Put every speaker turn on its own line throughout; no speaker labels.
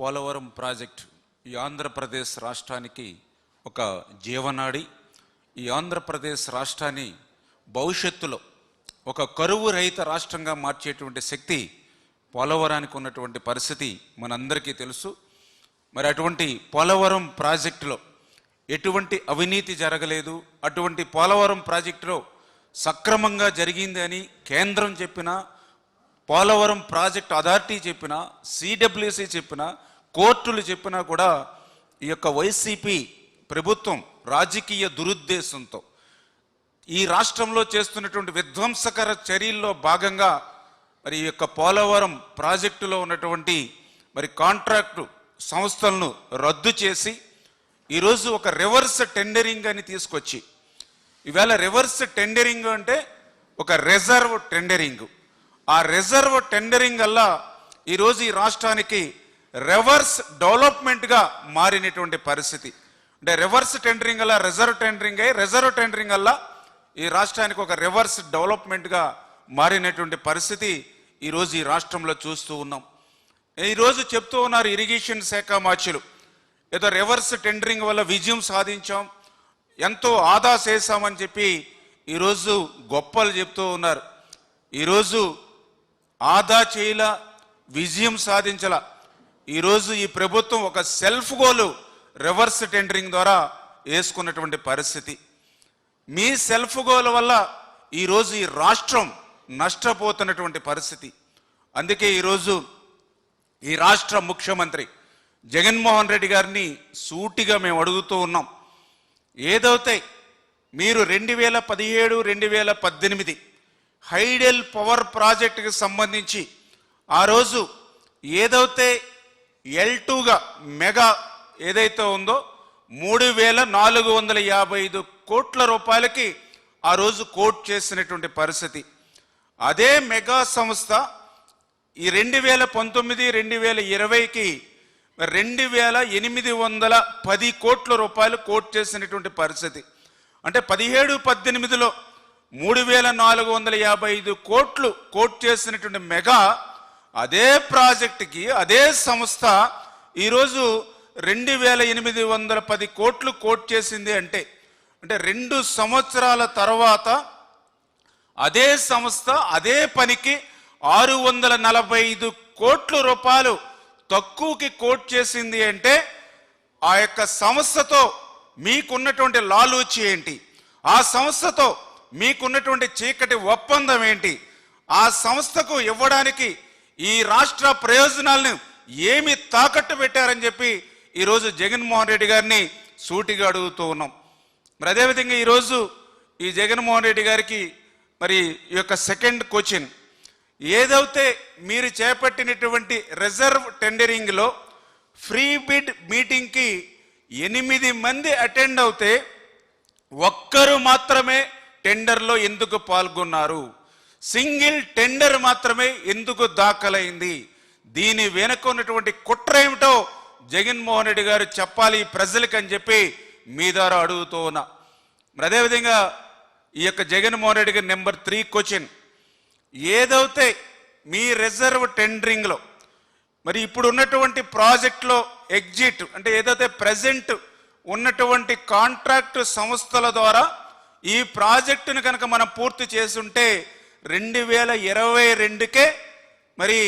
Polavaram project ఈ ఆంధ్రప్రదేశ్ రాష్ట్రానికి ఒక జీవనాడి. ఈ ఆంధ్రప్రదేశ్ రాష్ట్రాన్ని భవిష్యత్తులో ఒక కరువు రహిత రాష్ట్రంగా మార్చేటువంటి శక్తి పోలవరానికి ఉన్నటువంటి పరిస్థితి మనందరికీ తెలుసు. మరి అటువంటి పోలవరం ప్రాజెక్టులో ఎటువంటి అవినీతి జరగలేదు. అటువంటి పోలవరం ప్రాజెక్టులో సక్రమంగా జరిగింది అని కేంద్రం చెప్పినా పోలవరం ప్రాజెక్ట్ అథారిటీ చెప్పినా సిడబ్ల్యూసి చెప్పినా కోర్టులు చెప్పినా కూడా ఈ యొక్క వైసీపీ ప్రభుత్వం రాజకీయ దురుద్దేశంతో ఈ రాష్ట్రంలో చేస్తున్నటువంటి విధ్వంసకర చర్యల్లో భాగంగా మరి ఈ యొక్క పోలవరం ప్రాజెక్టులో ఉన్నటువంటి మరి కాంట్రాక్టు సంస్థలను రద్దు చేసి ఈరోజు ఒక రివర్స్ టెండరింగ్ అని తీసుకొచ్చి ఈవేళ రివర్స్ టెండరింగ్ అంటే ఒక రిజర్వ్ టెండరింగ్. ఆ రిజర్వ్ టెండరింగ్ వల్ల ఈరోజు ఈ రాష్ట్రానికి రివర్స్ డెవలప్మెంట్గా మారినటువంటి పరిస్థితి. అంటే రివర్స్ టెండరింగ్ వల్ల రిజర్వ్ టెండరింగ్ అయ్యి రిజర్వ్ టెండరింగ్ వల్ల ఈ రాష్ట్రానికి ఒక రివర్స్ డెవలప్మెంట్గా మారినటువంటి పరిస్థితి ఈరోజు ఈ రాష్ట్రంలో చూస్తూ ఉన్నాం. ఈరోజు చెప్తూ ఉన్నారు ఇరిగేషన్ శాఖ మార్చులు ఏదో రివర్స్ టెండరింగ్ వల్ల విజయం సాధించాం ఎంతో ఆదా చేశామని చెప్పి ఈరోజు గొప్పలు చెప్తూ ఉన్నారు. ఈరోజు ఆదా చేయల విజయం సాధించల. ఈరోజు ఈ ప్రభుత్వం ఒక సెల్ఫ్ గోలు రివర్స్ టెండరింగ్ ద్వారా వేసుకున్నటువంటి పరిస్థితి. మీ సెల్ఫ్ గోల్ వల్ల ఈరోజు ఈ రాష్ట్రం నష్టపోతున్నటువంటి పరిస్థితి. అందుకే ఈరోజు ఈ రాష్ట్ర ముఖ్యమంత్రి జగన్మోహన్ రెడ్డి గారిని సూటిగా మేము అడుగుతూ ఉన్నాం. ఏదైతే మీరు రెండు వేల పదిహేడు రెండు వేల పద్దెనిమిది హైడెల్ పవర్ ప్రాజెక్టుకి సంబంధించి ఆ రోజు ఏదైతే ఎల్ టూగా మెగా ఏదైతే ఉందో మూడు వేల నాలుగు వందల యాభై ఐదు కోట్ల రూపాయలకి ఆ రోజు కోట్ చేసినటువంటి పరిస్థితి. అదే మెగా సంస్థ ఈ రెండు వేల పంతొమ్మిది రెండు వేల ఇరవైకి రెండు వేల ఎనిమిది వందల పది కోట్ల రూపాయలు కోట్ చేసినటువంటి పరిస్థితి. అంటే పదిహేడు పద్దెనిమిదిలో మూడు వేల నాలుగు వందల యాభై ఐదు కోట్లు కోట్ చేసినటువంటి మెగా అదే ప్రాజెక్టుకి అదే సంస్థ ఈరోజు రెండు వేల ఎనిమిది వందల పది కోట్లు కోట్ చేసింది అంటే అంటే రెండు సంవత్సరాల తర్వాత అదే సంస్థ అదే పనికి ఆరు వందల నలభై ఐదు కోట్ల రూపాయలు తక్కువకి కోట్ చేసింది అంటే ఆ యొక్క సంస్థతో మీకున్నటువంటి లాలూచి ఏంటి? ఆ సంస్థతో మీకున్నటువంటి చీకటి ఒప్పందం ఏంటి? ఆ సంస్థకు ఇవ్వడానికి ఈ రాష్ట్ర ప్రయోజనాలను ఏమి తాకట్టు పెట్టారని చెప్పి ఈరోజు జగన్మోహన్ రెడ్డి గారిని సూటిగా అడుగుతూ ఉన్నాం. మరి అదేవిధంగా ఈరోజు ఈ జగన్మోహన్ రెడ్డి గారికి మరి ఈ యొక్క సెకండ్ క్వశ్చన్. ఏదైతే మీరు చేపట్టినటువంటి రిజర్వ్ టెండరింగ్లో ఫ్రీ బిడ్ మీటింగ్కి ఎనిమిది మంది అటెండ్ అవుతే ఒక్కరు మాత్రమే టెండర్లో ఎందుకు పాల్గొన్నారు? సింగిల్ టెండర్ మాత్రమే ఎందుకు దాఖలైంది? దీని వెనుక ఉన్నటువంటి కుట్ర ఏమిటో జగన్మోహన్ రెడ్డి గారు చెప్పాలి ఈ ప్రజలకు అని చెప్పి మీ ద్వారా అడుగుతూ ఉన్నా. మరి అదేవిధంగా ఈ యొక్క జగన్మోహన్ రెడ్డి గారి నెంబర్ త్రీ క్వశ్చన్. ఏదైతే మీ రిజర్వ్ టెండరింగ్లో మరి ఇప్పుడు ఉన్నటువంటి ప్రాజెక్ట్లో ఎగ్జిట్ అంటే ఏదైతే ప్రజెంట్ ఉన్నటువంటి కాంట్రాక్ట్ సంస్థల ద్వారా ఈ ప్రాజెక్టును కనుక మనం పూర్తి చేసుంటే రెండు వేల ఇరవై రెండుకే మరి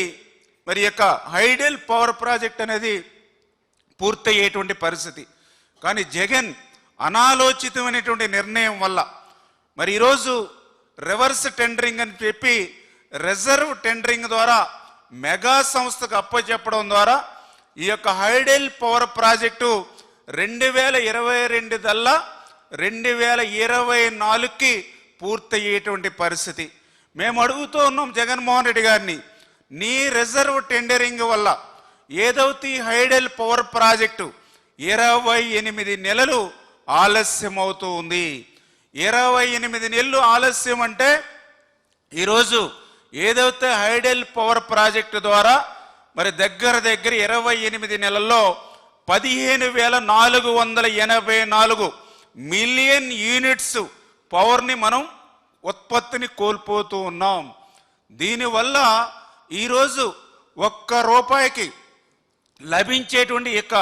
మరి యొక్క హైడెల్ పవర్ ప్రాజెక్ట్ అనేది పూర్తయ్యేటువంటి పరిస్థితి. కానీ జగన్ అనాలోచితమైనటువంటి నిర్ణయం వల్ల మరి ఈరోజు రివర్స్ టెండరింగ్ అని చెప్పి రిజర్వ్ టెండరింగ్ ద్వారా మెగా సంస్థకు అప్పచెప్పడం ద్వారా ఈ యొక్క హైడెల్ పవర్ ప్రాజెక్టు రెండు వేల ఇరవై రెండు దల్లా రెండు వేల ఇరవై నాలుగుకి పూర్తయ్యేటువంటి పరిస్థితి. మేము అడుగుతూ ఉన్నాం జగన్మోహన్ రెడ్డి గారిని నీ రిజర్వ్ టెండరింగ్ వల్ల ఏదైతే హైడెల్ పవర్ ప్రాజెక్టు ఇరవై ఎనిమిది నెలలు ఆలస్యం అవుతూ ఉంది. ఇరవై ఎనిమిది నెలలు ఆలస్యం అంటే ఈరోజు ఏదైతే హైడెల్ పవర్ ప్రాజెక్టు ద్వారా మరి దగ్గర దగ్గర ఇరవై ఎనిమిది నెలల్లో పదిహేను వేల నాలుగు వందల ఎనభై నాలుగు మిలియన్ యూనిట్స్ పవర్ని మనం ఉత్పత్తిని కోల్పోతూ ఉన్నాం. దీనివల్ల ఈరోజు ఒక్క రూపాయికి లభించేటువంటి యొక్క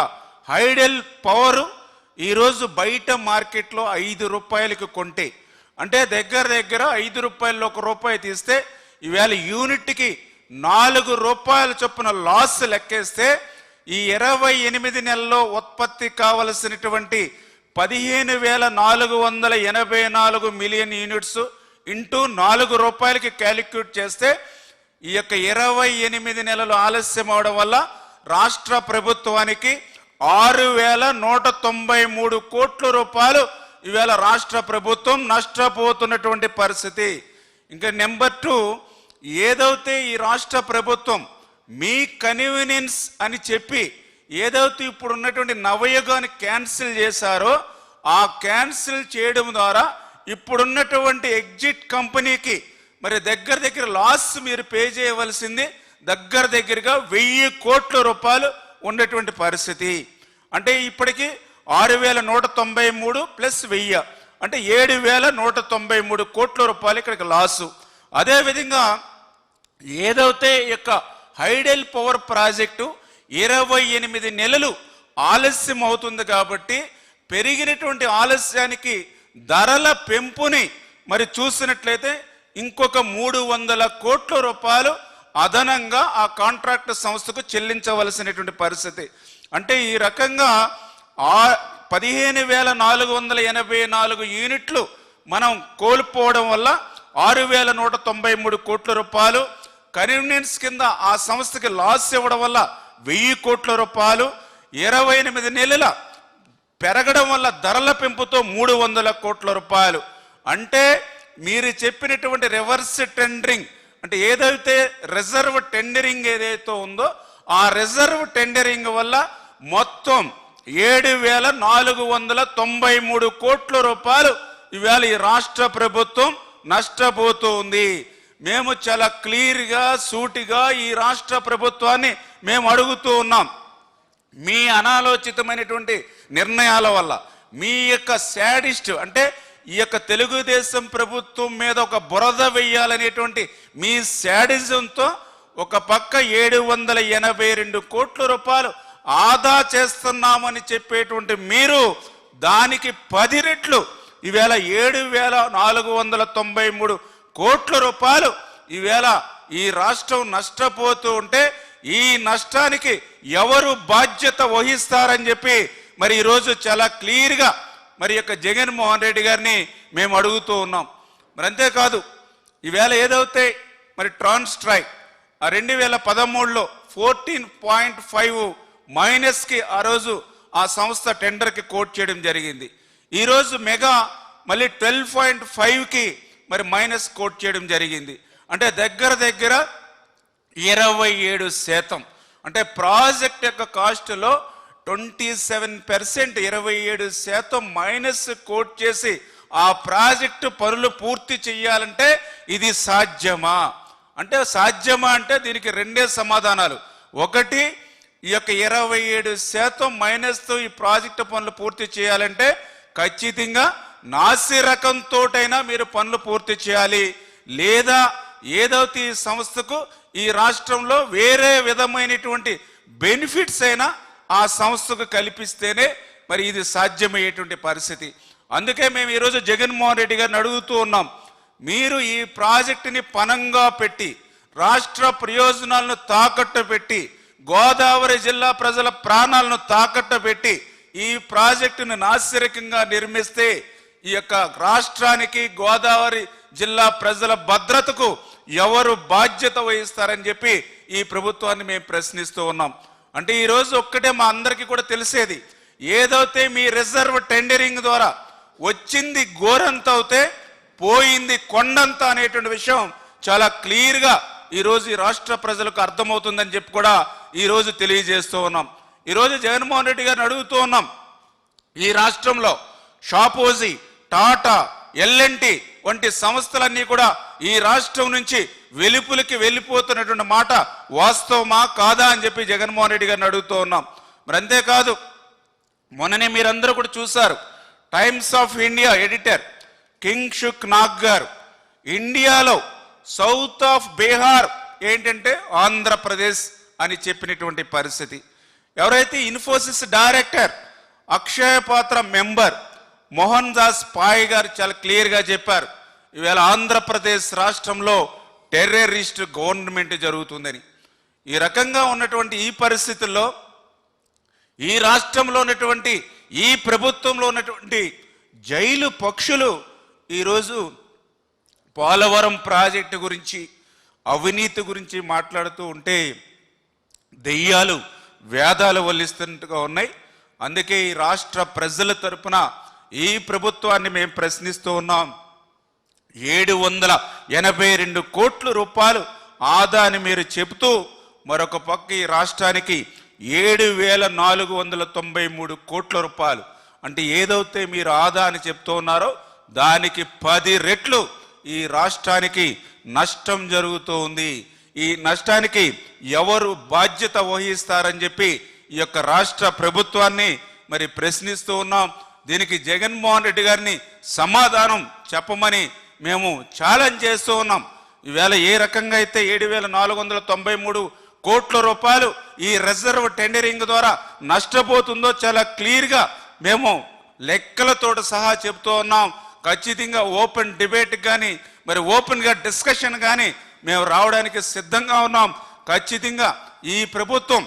హైడెల్ పవర్ ఈరోజు బయట మార్కెట్లో ఐదు రూపాయలకి కొంటే అంటే దగ్గర దగ్గర ఐదు రూపాయల్లో ఒక రూపాయి తీస్తే ఈవేళ యూనిట్కి నాలుగు రూపాయల చొప్పున లాస్ లెక్కేస్తే ఈ ఇరవై ఎనిమిది నెలల్లో ఉత్పత్తి కావలసినటువంటి పదిహేను వేల నాలుగు వందల ఎనభై నాలుగు మిలియన్ యూనిట్స్ ఇంటూ నాలుగు రూపాయలకి క్యాలిక్యులేట్ చేస్తే ఈ యొక్క ఇరవై ఎనిమిది నెలలు ఆలస్యం అవడం వల్ల రాష్ట్ర ప్రభుత్వానికి ఆరు వేల నూట తొంభై మూడు కోట్ల రూపాయలు ఈవేళ రాష్ట్ర ప్రభుత్వం నష్టపోతున్నటువంటి పరిస్థితి. ఇంకా నెంబర్ టూ ఏదైతే ఈ రాష్ట్ర ప్రభుత్వం మీ కన్వీనియన్స్ అని చెప్పి ఏదైతే ఇప్పుడు ఉన్నటువంటి నవయుగాన్ని క్యాన్సిల్ చేశారో ఆ క్యాన్సిల్ చేయడం ద్వారా ఇప్పుడున్నటువంటి ఎగ్జిట్ కంపెనీకి మరి దగ్గర దగ్గర లాస్ మీరు పే చేయవలసింది దగ్గర దగ్గరగా వెయ్యి కోట్ల రూపాయలు ఉన్నటువంటి పరిస్థితి. అంటే ఇప్పటికీ ఆరు వేల నూట తొంభై మూడు ప్లస్ వెయ్యి అంటే ఏడు వేల నూట తొంభై మూడు కోట్ల రూపాయలు ఇక్కడికి లాసు. అదేవిధంగా ఏదైతే యొక్క హైడెల్ పవర్ ప్రాజెక్టు ఇరవై ఎనిమిది నెలలు ఆలస్యం అవుతుంది కాబట్టి పెరిగినటువంటి ఆలస్యానికి ధరల పెంపుని మరి చూసినట్లయితే ఇంకొక మూడు వందల కోట్ల రూపాయలు అదనంగా ఆ కాంట్రాక్ట్ సంస్థకు చెల్లించవలసినటువంటి పరిస్థితి. అంటే ఈ రకంగా ఆ పదిహేను వేల నాలుగు వందల ఎనభై నాలుగు యూనిట్లు మనం కోల్పోవడం వల్ల ఆరు వేల నూట తొంభై మూడు కోట్ల రూపాయలు కన్వీనియన్స్ కింద ఆ సంస్థకి లాస్ ఇవ్వడం వల్ల వెయ్యి కోట్ల రూపాయలు ఇరవై ఎనిమిది నెలల పెరగడం వల్ల ధరల పెంపుతో మూడు వందల కోట్ల రూపాయలు. అంటే మీరు చెప్పినటువంటి రివర్స్ టెండరింగ్ అంటే ఏదైతే రిజర్వ్ టెండరింగ్ ఏదైతే ఉందో ఆ రిజర్వ్ టెండరింగ్ వల్ల మొత్తం ఏడు వేల నాలుగు వందల తొంభై మూడు కోట్ల రూపాయలు ఇవాళ ఈ రాష్ట్ర ప్రభుత్వం నష్టపోతూ ఉంది మేము చాలా క్లియర్గా సూటిగా ఈ రాష్ట్ర ప్రభుత్వాన్ని మేము అడుగుతూ ఉన్నాం. మీ అనాలోచితమైనటువంటి నిర్ణయాల వల్ల మీ యొక్క శాడిస్ట్ అంటే ఈ యొక్క తెలుగుదేశం ప్రభుత్వం మీద ఒక బురద వెయ్యాలనేటువంటి మీ శాడిజంతో ఒక పక్క ఏడు వందల ఎనభై రెండు కోట్ల రూపాయలు ఆదా చేస్తున్నామని చెప్పేటువంటి మీరు దానికి పది రెట్లు ఈవేళ ఏడు వేల నాలుగు వందల తొంభై మూడు కోట్ల రూపాయలు ఈవేళ ఈ రాష్ట్రం నష్టపోతూ ఉంటే ఈ నష్టానికి ఎవరు బాధ్యత వహిస్తారని చెప్పి మరి ఈరోజు చాలా క్లియర్గా మరి యొక్క జగన్మోహన్ రెడ్డి గారిని మేము అడుగుతూ ఉన్నాం. మరి అంతేకాదు ఈవేళ ఏదైతే మరి ట్రాన్స్ స్ట్రైక్ ఆ రెండు వేల పదమూడులో ఫోర్టీన్ పాయింట్ ఫైవ్ మైనస్కి ఆ రోజు ఆ సంస్థ టెండర్కి కోట్ చేయడం జరిగింది. ఈరోజు మెగా మళ్ళీ ట్వెల్వ్ పాయింట్ ఫైవ్కి మరి మైనస్ కోట్ చేయడం జరిగింది. అంటే దగ్గర దగ్గర ఇరవై ఏడు శాతం. అంటే ప్రాజెక్ట్ యొక్క కాస్ట్లో ట్వంటీ సెవెన్ పర్సెంట్ ఇరవై ఏడు శాతం మైనస్ కోట్ చేసి ఆ ప్రాజెక్టు పనులు పూర్తి చేయాలంటే ఇది సాధ్యమా? అంటే సాధ్యమా అంటే దీనికి రెండే సమాధానాలు. ఒకటి ఈ యొక్క ఇరవై ఏడు శాతం మైనస్తో ఈ ప్రాజెక్టు పనులు పూర్తి చేయాలంటే ఖచ్చితంగా నాసి రకంతోటైనా మీరు పనులు పూర్తి చేయాలి. లేదా ఏదైతే ఈ సంస్థకు ఈ రాష్ట్రంలో వేరే విధమైనటువంటి బెనిఫిట్స్ అయినా ఆ సంస్థకు కల్పిస్తేనే మరి ఇది సాధ్యమయ్యేటువంటి పరిస్థితి. అందుకే మేము ఈరోజు జగన్మోహన్ రెడ్డి గారిని అడుగుతూ ఉన్నాం. మీరు ఈ ప్రాజెక్టుని పనంగా పెట్టి రాష్ట్ర ప్రయోజనాలను తాకట్టు పెట్టి గోదావరి జిల్లా ప్రజల ప్రాణాలను తాకట్టు పెట్టి ఈ ప్రాజెక్టును నాసిరకంగా నిర్మిస్తే ఈ యొక్క రాష్ట్రానికి గోదావరి జిల్లా ప్రజల భద్రతకు ఎవరు బాధ్యత వహిస్తారని చెప్పి ఈ ప్రభుత్వాన్ని మేము ప్రశ్నిస్తూ ఉన్నాం. అంటే ఈరోజు ఒక్కటే మా అందరికీ కూడా తెలిసేది. ఏదైతే మీ రిజర్వ్ టెండరింగ్ ద్వారా వచ్చింది గోరంత అవుతే పోయింది కొండంత అనేటువంటి విషయం చాలా క్లియర్గా ఈరోజు ఈ రాష్ట్ర ప్రజలకు అర్థమవుతుందని చెప్పి కూడా ఈరోజు తెలియజేస్తూ ఉన్నాం. ఈరోజు జగన్మోహన్ రెడ్డి గారిని అడుగుతూ ఉన్నాం. ఈ రాష్ట్రంలో షాపోజీ టాటా ఎల్ఎన్టి వంటి సంస్థలన్నీ కూడా ఈ రాష్ట్రం నుంచి వెలుపులకి వెళ్ళిపోతున్నటువంటి మాట వాస్తవమా కాదా అని చెప్పి జగన్మోహన్ రెడ్డి గారిని అడుగుతూ ఉన్నాం. మరి అంతేకాదు మొన్ననే మీరందరూ కూడా చూశారు Times of India editor Kingshuk Nag గారు ఇండియాలో సౌత్ ఆఫ్ బీహార్ ఏంటంటే ఆంధ్రప్రదేశ్ అని చెప్పినటువంటి పరిస్థితి. ఎవరైతే ఇన్ఫోసిస్ డైరెక్టర్ అక్షయ పాత్ర మెంబర్ మోహన్ దాస్ పాయ్ గారు చాలా క్లియర్గా చెప్పారు. ఈవేళ ఆంధ్రప్రదేశ్ రాష్ట్రంలో టెర్రరిస్ట్ గవర్నమెంట్ జరుగుతుందని. ఈ రకంగా ఉన్నటువంటి ఈ పరిస్థితుల్లో ఈ రాష్ట్రంలో ఉన్నటువంటి ఈ ప్రభుత్వంలో ఉన్నటువంటి జైలు పక్షులు ఈరోజు పోలవరం ప్రాజెక్టు గురించి అవినీతి గురించి మాట్లాడుతూ ఉంటే దెయ్యాలు వేదాలు వల్లిస్తున్నట్టుగా ఉన్నాయి. అందుకే ఈ రాష్ట్ర ప్రజల తరపున ఈ ప్రభుత్వాన్ని మేము ప్రశ్నిస్తూ ఉన్నాం. ఏడు వందల ఎనభై రెండు కోట్ల రూపాయలు ఆదా అని మీరు చెబుతూ మరొక పక్క ఈ రాష్ట్రానికి ఏడు వేల నాలుగు వందల తొంభై మూడు కోట్ల రూపాయలు. అంటే ఏదైతే మీరు ఆదా అని చెప్తూ ఉన్నారో దానికి పది రెట్లు ఈ రాష్ట్రానికి నష్టం జరుగుతూ ఉంది. ఈ నష్టానికి ఎవరు బాధ్యత వహిస్తారని చెప్పి ఈ యొక్క రాష్ట్ర ప్రభుత్వాన్ని మరి ప్రశ్నిస్తూ ఉన్నాం. దీనికి జగన్మోహన్ రెడ్డి గారిని సమాధానం చెప్పమని మేము ఛాలెంజ్ చేస్తూ ఉన్నాం. ఈవేళ ఏ రకంగా అయితే ఏడు వేల నాలుగు వందల తొంభై మూడు కోట్ల రూపాయలు ఈ రిజర్వ్ టెండరింగ్ ద్వారా నష్టపోతుందో చాలా క్లియర్గా మేము లెక్కలతో సహా చెబుతూ ఉన్నాం. ఖచ్చితంగా ఓపెన్ డిబేట్ కానీ మరి ఓపెన్గా డిస్కషన్ కానీ మేము రావడానికి సిద్ధంగా ఉన్నాం. ఖచ్చితంగా ఈ ప్రభుత్వం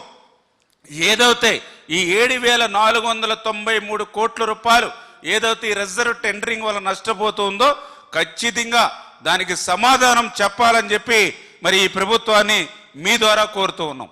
ఏదైతే ఈ ఏడు వేల నాలుగు వందల తొంభై మూడు కోట్ల రూపాయలు ఏదైతే ఈ రిజర్వ్ టెండరింగ్ వల్ల నష్టపోతుందో ఖచ్చితంగా దానికి సమాధానం చెప్పాలని చెప్పి మరి ఈ ప్రభుత్వాన్ని మీ ద్వారా కోరుతూ ఉన్నాం.